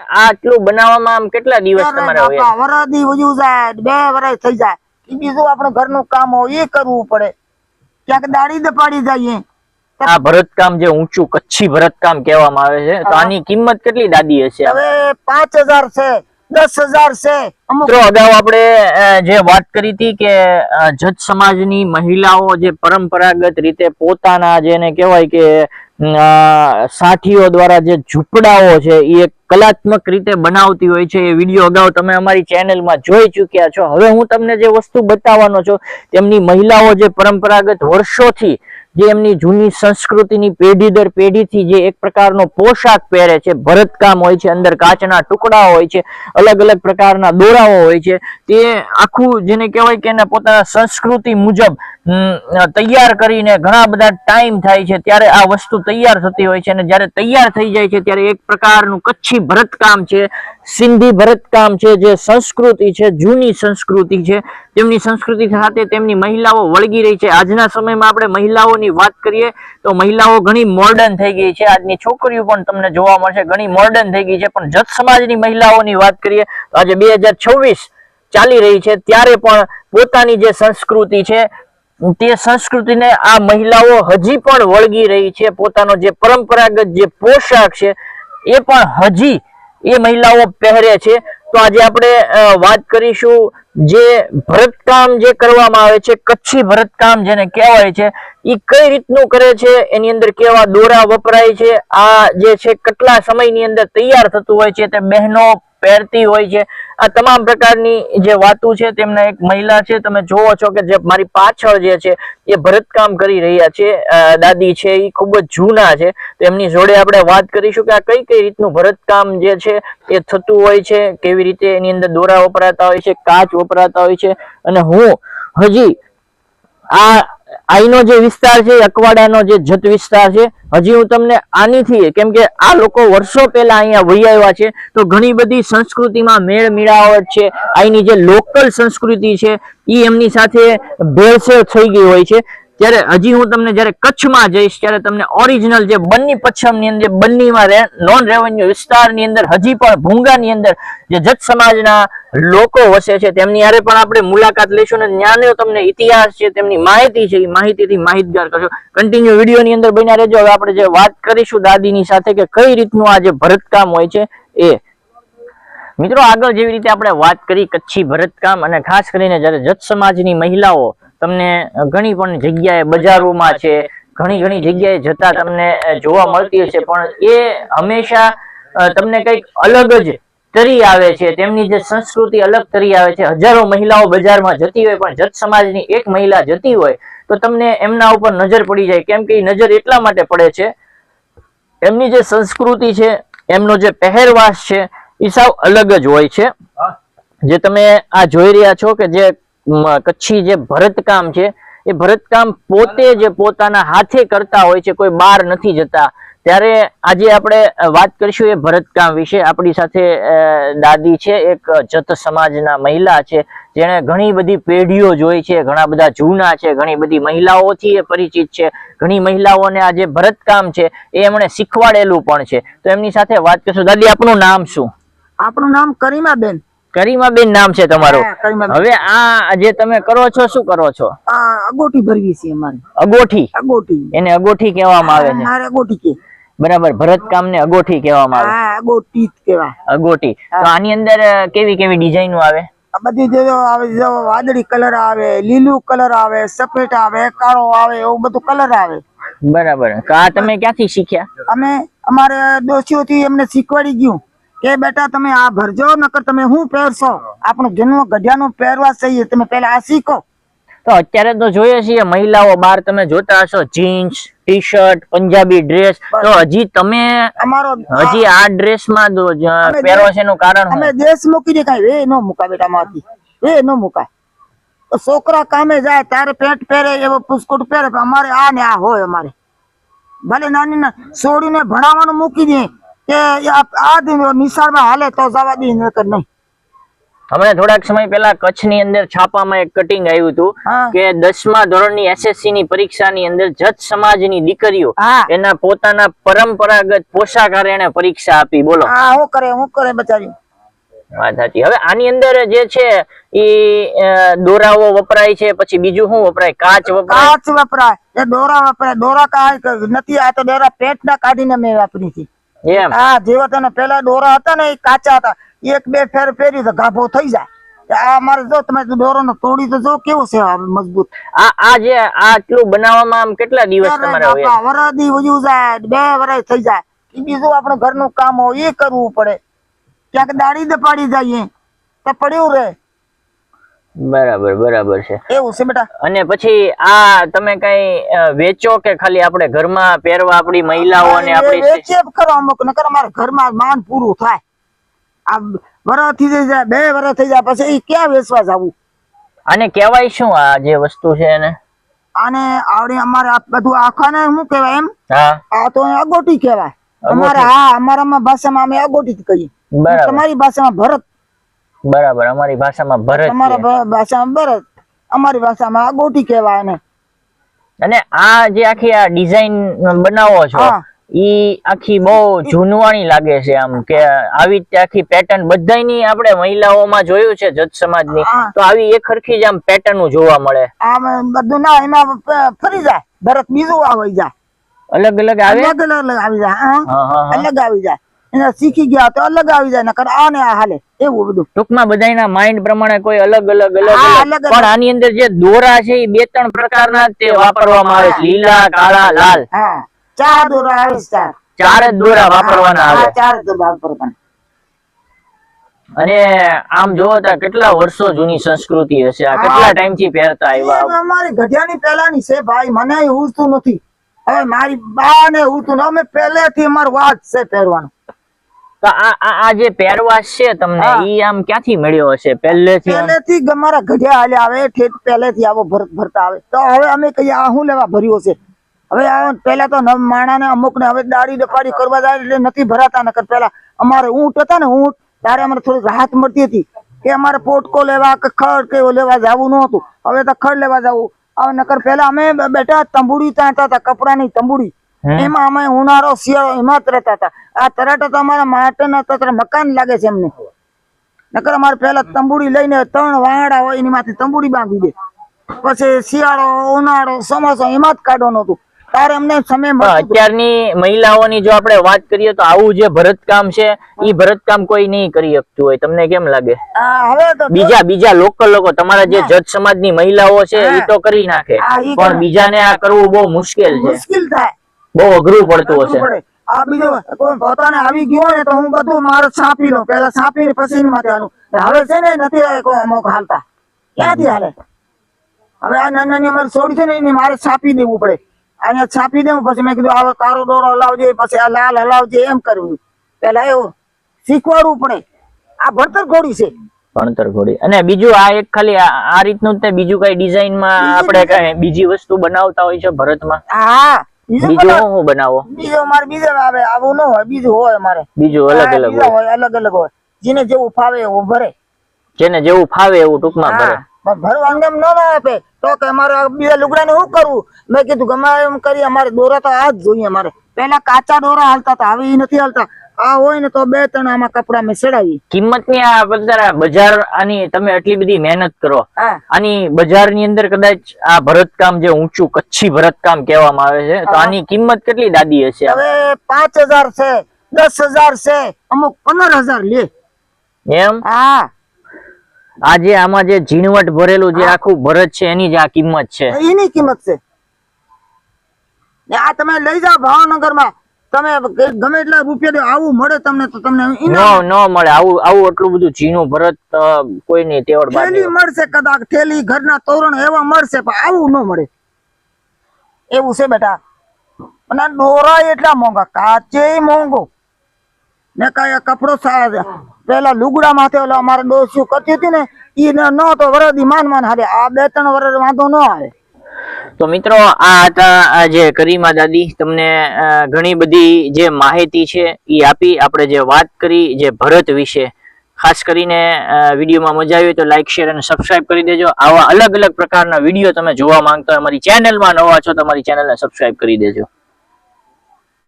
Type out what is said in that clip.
આટલું બનાવવામાં આમ કેટલા દિવસ તમારે હોય વરદી વજુ જાય બે વરસ થઈ જાય. ઈ બીજું આપણું ઘરનું કામ હોય એ કરવું પડે. ક્યાંક દાડી દપાડી પાડી જઈએ આ ભરતકામ જે ઊંચું કચ્છી ભરતકામ કહેવામાં આવે છે તો આની કિંમત કેટલી દાદી હશે? હવે પાંચ હજાર છે દસ હજાર છે. મિત્રો, અગાઉ આપણે જે વાત કરી હતી કે જત સમાજની મહિલાઓ જે પરંપરાગત રીતે પોતાના જેને કહેવાય કે સાઠીઓ દ્વારા જે ઝૂંપડાઓ છે એ એક કલાત્મક રીતે બનાવતી હોય છે. એ વીડિયો અગાઉ તમે અમારી ચેનલમાં જોઈ ચૂક્યા છો. હવે હું તમને જે વસ્તુ બતાવવાનો છું, તેમની મહિલાઓ જે પરંપરાગત વર્ષોથી જે એમની જૂની સંસ્કૃતિની પેઢી દર પેઢીથી જે એક પ્રકારનો પોશાક પહેરે છે, ભરતકામ હોય છે, અંદર કાચના ટુકડા હોય છે અલગ અલગ પ્રકારના દોરાઓ હોય છે, તે આખું જેને કહેવાય કે એને પોતાના સંસ્કૃતિ મુજબ તૈયાર કરીને ઘણા બધા ટાઈમ થાય છે, ત્યારે આ વસ્તુ તૈયાર થતી હોય છે અને જ્યારે તૈયાર થઈ જાય છે, ત્યારે એક પ્રકારનું કચ્છી ભરતકામ છે સિંધી ભરતકામ છે, જે સંસ્કૃતિ છે, જૂની સંસ્કૃતિ છે, તેમની સંસ્કૃતિ સાથે તેમની મહિલાઓ વળગી રહી છે. આજના સમયમાં આપણે મહિલાઓની વાત કરીએ તો મહિલાઓ ઘણી મોર્ડન થઈ ગઈ છે. આજની છોકરીઓ પણ તમને જોવા મળશે ઘણી મોર્ડન થઈ ગઈ છે. પણ જત સમાજની મહિલાઓની વાત કરીએ તો આજે બે ચાલી રહી છે. ત્યારે પણ પોતાની જે સંસ્કૃતિ છે, તે સંસ્કૃતિને આ મહિલાઓ હજી પણ વળગી રહી છે. પોતાનો જે પરંપરાગત જે પોશાક છે, એ પણ હજી એ મહિલાઓ પહેરે છે. તો આજે આપણે વાત કરીશું જે ભરતકામ જે કરવામાં આવે છે, કચ્છી ભરતકામ જેને કહેવાય છે એ કઈ રીતનું કરે છે? એની અંદર કેવા દોરા વપરાય છે? આ જે છે, કેટલા સમયની અંદર તૈયાર થતું હોય છે તે બહેનો પહેરતી હોય છે. આ તમામ પ્રકારની જે વાતો છે તેમના એક મહિલા છે, તમે જોવો છો કે જે મારી પાછળ જે છે, એ ભરતકામ કરી રહ્યા છે. દાદી છે એ ખૂબ જ જૂના છે. તો એમની જોડે આપણે વાત કરીશું કે આ કઈ કઈ રીતનું ભરતકામ જે છે, એ થતું હોય છે, કેવી રીતે એની અંદર દોરા વપરાતા હોય છે, કાચ વપરાતા હોય છે. અને હું હજી આ આઈનો જે વિસ્તાર છે, અકવાડાનો જે જત વિસ્તાર છે, હજી હું તમને આનીથી, કેમ કે આ લોકો વર્ષો પહેલા અહીંયા વહી આવ્યા છે, તો ઘણી બધી સંસ્કૃતિમાં મેળ મિળાવટ છે અહીંની જે લોકલ સંસ્કૃતિ છે એ એમની સાથે ભેળસેળ થઈ ગઈ હોય છે. ત્યારે હજી હું તમને જ્યારે કચ્છમાં જઈશ, ત્યારે તમને ઓરિજિનલ જે બન્ની પચ્છમની અંદર બન્નીમાં નોન રેવન્યુ વિસ્તારની અંદર, હજી પણ ભૂંગાની અંદર જે જત સમાજના લોકો વસે છે, તેમની હારે પણ આપણે મુલાકાત લઈશું અને ત્યાંનો તમને ઇતિહાસ છે, તેમની માહિતી છે, એ માહિતીથી માહિતગાર કરશો. કન્ટિન્યુ વિડીયોની અંદર બન્યા રહેજો. હવે આપણે જે વાત કરીશું દાદીની સાથે કે કઈ રીતનું આ જે ભરતકામ હોય છે, એ. મિત્રો આગળ જેવી રીતે આપણે વાત કરી કચ્છી ભરતકામ અને ખાસ કરીને જ્યારે જત સમાજની મહિલાઓ તમને ઘણી પણ જગ્યાએ બજારોમાં છે ઘણી ઘણી જગ્યાએ જતા તમને જોવા મળતી હશે પણ એ હંમેશા તમને કંઈક અલગ જ તરી આવે છે તેમની જે સંસ્કૃતિ અલગ તરી આવે છે. હજારો મહિલાઓ બજારમાં જતી હોય પણ જત સમાજની એક મહિલા જતી હોય તો તમને એમના ઉપર નજર પડી જાય કેમ કે એ નજર એટલા માટે પડે છે એમની જે સંસ્કૃતિ છે એમનો જે પહેરવાશ છે એ સાવ અલગ જ હોય છે. જે તમે આ જોઈ રહ્યા છો કે જે કચ્છી જે ભરતકામ છે, એ ભરતકામ પોતે જે પોતાના હાથે કરતા હોય છે, કોઈ બહાર નથી જતા. ત્યારે આજે આપણે વાત કરીશું એ ભરતકામ વિશે. આપણી સાથે દાદી છે, એક જત સમાજના મહિલા છે, જેણે ઘણી બધી પેઢીઓ જોઈ છે, ઘણા બધા જૂના છે, ઘણી બધી મહિલાઓથી એ પરિચિત છે. ઘણી મહિલાઓને આ જે ભરતકામ છે, એ એમણે શીખવાડેલું પણ છે. તો એમની સાથે વાત કરશું. દાદી, આપનું નામ શું? આપણું નામ કરીમાબેન. કરીમાબેન નામ છે તમારું. હવે આ જે તમે કરો છો શું કરો છો? અગોઠી ભરવી છે અમારે. અગોઠી? અગોટી એને અગોઠી કહેવામાં આવે છે. કે. બરાબર ભરતકામ ને અગોઠી કહેવામાં આવે. કહેવાય. અગોઠી. તો આની અંદર કેવી કેવી ડિઝાઇનો આવે? આ બધી જે આવે વાદળી કલર આવે લીલું કલર આવે સફેદ આવે કાળો આવે એવું બધું કલર આવે. બરાબર. આ તમે ક્યાંથી શીખ્યા? અમે અમારે ડોશીઓથી એમને શીખવાડી ગયું. કે બેટા તમે આ ભરજો નકર તમે શું પહેરશો? આપણો જન્મ ગઢિયાનો પહેરવા છે તમે પહેલા આ શીખો. તો અત્યારે તો જોઈએ છીએ મહિલાઓ બહાર તમે જોતા હશો jeans T shirt Punjabi dress તો હજી તમે અમારો હજી આ ડ્રેસમાં પહેરો છે એનું કારણ અમે દેશ મૂકી દે એ નો મુકા બેટા માંથી એ નો મુકાય. છોકરા કામે જાય તારે પેન્ટ પહેરે એવો પુસ્કોટ પહેરે અમારે આ ને આ હોય અમારે. ભલે નાની ના છોડીને ભણાવવાનું મૂકી દે. કે આ નિશાળમાં હાલે તો જવા દે નકર નહીં. હમણાં થોડાક સમય પહેલા કચ્છની અંદર છાપામાં એક કટિંગ આવ્યું હતું કે દસમા ધોરણની એસએસસી ની પરીક્ષાની અંદર જત સમાજની દીકરીઓ એના પોતાના પરંપરાગત પોશાક એને પરીક્ષા આપી. બોલો. હા હું કરે હું કરે બચારી વાત સાચી. હવે આની અંદર જે છે એ દોરાઓ વપરાય છે પછી બીજું શું વપરાય? કાચ વપરાય? કાચ વપરાય. એ દોરા વપરાય. દોરા કાચ નથી આ તો દોરા પેટના કાઢીને મેં વાપરી હતી એમ? હા જેવા તને પેલા દોરા હતા ને એ કાચા હતા. એક બે ફેર ફેરી તો ગાભો થઈ જાય. આ મારે જો તમે દોરો ને તોડી તો જો કેવું છે મજબૂત? આ આ જે આટલું બનાવવામાં આમ કેટલા દિવસ તમારે હોય વરદી જાય બે વરસ થઈ જાય. ઈ બીજું આપણે ઘરનું કામ હોય એ કરવું પડે. ક્યાંક દાડી દે પાડી જઈએ તો પડ્યું રહે બરાબર બરાબર છે. એવું છે બેટા? અને પછી આ તમે કઈ વેચો કે ખાલી આપણે ઘરમાં પહેરવા આપણી મહિલાઓ અને આપણી વેચે ખરો અમુક નકર અમારે ઘરમાં માન પૂરું થાય. આ વરસ થઈ જાય બે વરસ થઈ જાય પછી ક્યાં વેચવા જવું? અને કહેવાય શું આ જે વસ્તુ છે એને? આને આવડે અમારે આ બધું આખાને શું કહેવાય એમ? હા. આ તો અગોટી કહેવાય. અમારે હા અમારામાં ભાષામાં અમે અગોટી જ કહીએ. તમારી ભાષામાં ભરત બરાબર અમારી ભાષામાં ભરત અમારા ભાષામાં ભરત. અમારી ભાષામાં અગોટી કહેવાય ને અને આ જે આખી આ ડિઝાઇન બનાવો છો ઈ આખી બહુ જૂનવાણી લાગે છે આમ કે આવી રીતે આખી પેટર્ન બધાયની આપણે મહિલાઓમાં જોયું છે જત સમાજની. તો આવી એક સરખી જ આમ પેટર્ન જોવા મળે. આમ બધું ના એમાં ફરી જાય. ભરત બીજું આવી જાય. અલગ અલગ આવે? અલગ અલગ આવી જાય. અલગ આવી જાય. એને શીખી ગયા તો અલગ આવી જાય નકર આ ને આ હાલે. એવું બધું. ટૂંકમાં બધાના માઇન્ડ પ્રમાણે કોઈ અલગ અલગ અલગ. પણ આની અંદર જે દોરા છે એ બે ત્રણ પ્રકારના તે વાપરવામાં આવે છે. લીલા કાળા લાલ. હા ચાર દોરા આવે ચાર. ચાર જ દોરા વાપરવાના આવે. ચાર દોરા વાપરવાના. અને આમ જોવો તો કેટલા વર્ષો જૂની સંસ્કૃતિ હશે. આ કેટલા ટાઈમથી પહેરતા આવ્યા અમારી ગઢિયાની પહેલાની છે ભાઈ. મને ઉડતું નથી. હવે મારી બા ને ઉડતું અમે પહેલેથી અમારો વાત છે પહેરવાનું. તો આ આ જે પહેરવાશ છે તમને ઈ આમ ક્યાંથી મળ્યો હશે? પહેલેથી પહેલેથી અમારા ગઢિયા હાલ્યા આવે ઠેઠ પહેલેથી આવો ભરત ભરતા આવે. તો હવે અમે કહીએ આ શું લેવા ભર્યો છે? હવે આ પહેલા તો માણાને અમુક ને હવે દાડી દફાડી કરવા જાય એટલે નથી ભરાતા નકર પહેલા અમારે ઊંટ હતા ને ઊંટ ત્યારે અમારે થોડી રાહત મળતી હતી કે અમારે પોટકો લેવા કે ખડ કે લેવા જવું ન હતું. હવે તો ખડ લેવા જવું. હવે નકર પહેલા અમે બેઠા તંબુડી તાંતા હતા કપડાની તંબુડી. એમાં અમે ઉનાળો શિયાળો એમાં જ રહેતા હતા. આ તરાટા તો અમારા માટેના તો મકાન લાગે છે એમને. નકર અમારે પેલા તંબુડી લઈને ત્રણ વાંડા હોય એની માંથી તંબુડી બાંધી દે. પછી શિયાળો ઉનાળો ચોમાસો એમાં જ કાઢવાનું હતું. તારે અમને સમય પણ મળતો હતો. અત્યારની મહિલાઓની જો આપણે વાત કરીએ તો આવું જે ભરતકામ છે એ ભરતકામ કોઈ નહીં કરી શકતું હોય. તમને કેમ લાગે? બીજા બીજા લોકલ લોકો તમારા જે જત સમાજની મહિલાઓ છે એ તો કરી નાખે. પણ બીજા બીજાને આ કરવું બહુ મુશ્કેલ છે. મુશ્કેલ થાય. બહુ અઘરું પડતું હશે. પડે. આ બીજો કોઈ પોતાને આવી ગયો ને તો હું બધું મારે છાપી લઉં. પેલા છાપીને પછી એની હવે છે ને નથી કોઈ અમુક હાલતા. ક્યાંથી હાલે? હવે આ નાની નાની અમારી છે ને એને મારે છાપી દેવું પડે. અહીંયા છાપી દેવું પછી મેં કીધું આ કાળો દોરો હલાવજે પછી આ લાલ હલાવજે. એમ કરવું પેલા એવું શીખવાડવું પડે. આ ભણતર ઘોડી છે. ભણતર ઘોડી. અને બીજું આ એક ખાલી આ રીતનું જ બીજું કઈ ડિઝાઇનમાં આપણે કઈ બીજી વસ્તુ બનાવતા હોય છે ભરતમાં? હા. બીજું શું બનાવો બીજો મારે બીજો આવે આવું ન હોય બીજું હોય મારે બીજું અલગ અલગ હોય. અલગ અલગ હોય. જેને જેવું ફાવે એવું ભરે. જેને જેવું ફાવે એવું ટૂંકમાં ભરે. હા, ભરવાનું એમ ન આપે. તો કે અમારે બીજા લુગડાને શું કરવું મેં કીધું અમારે એમ કરી અમારે દોરા તો આ જ જોઈએ અમારે. પેલા કાચા દોરા હાલતા હતા હવે એ નથી હાલતા. આ હોય ને તો બે ત્રણ આમાં કપડા મેં ચડાવી. કિંમતની આ બધા બજાર આની તમે આટલી બધી મહેનત કરો. હા. બજારની અંદર કદાચ આ ભરતકામ જે ઊંચું કચ્છી ભરતકામ કહેવામાં આવે છે તો આની કિંમત કેટલી દાદી હશે હવે પાંચ હજાર છે દસ હજાર છે અમુક પંદર હજાર લે. એમ? હા. આ જે આમાં જે ઝીણવટ ભરેલું જે આખું ભરત છે એની જ આ કિંમત છે. એની કિંમત છે. આ તમે લઈ જાઓ ભાવનગરમાં તમે ગમે એટલા રૂપિયા દો આવું મળે તમને તો તમને નો નો મળે. આવું આવું એટલું બધું ઝીણું ભરત કોઈ નહીં તેવડ થેલી મળશે કદાચ થેલી ઘરના તોરણ એવા મળશે પણ આવું ન મળે. એવું છે બેટા. અને દોરા એટલા મોંઘા કાચે મોંઘો. ને કઈ કપડો પેલા લુગડા માથે ઓલા અમારે ડોસ્યું કરતી હતી ને ઈ ન તો વરદી માન માન હારે. આ બે ત્રણ વરસ વાંધો ન આવે. તો મિત્રો, આ હતા જે કરીમા દાદી તમને ઘણી બધી જે માહિતી છે એ આપી. આપણે જે વાત કરી, જે ભરત વિશે. ખાસ કરીને વિડીયોમાં મજા આવી તો લાઇક શેર અને સબસ્ક્રાઇબ કરી દેજો. આવા અલગ અલગ પ્રકારના વીડિયો તમે જોવા માંગતા હોય, અમારી ચેનલમાં નવા છો તો અમારી ચેનલને સબસ્ક્રાઇબ કરી દેજો.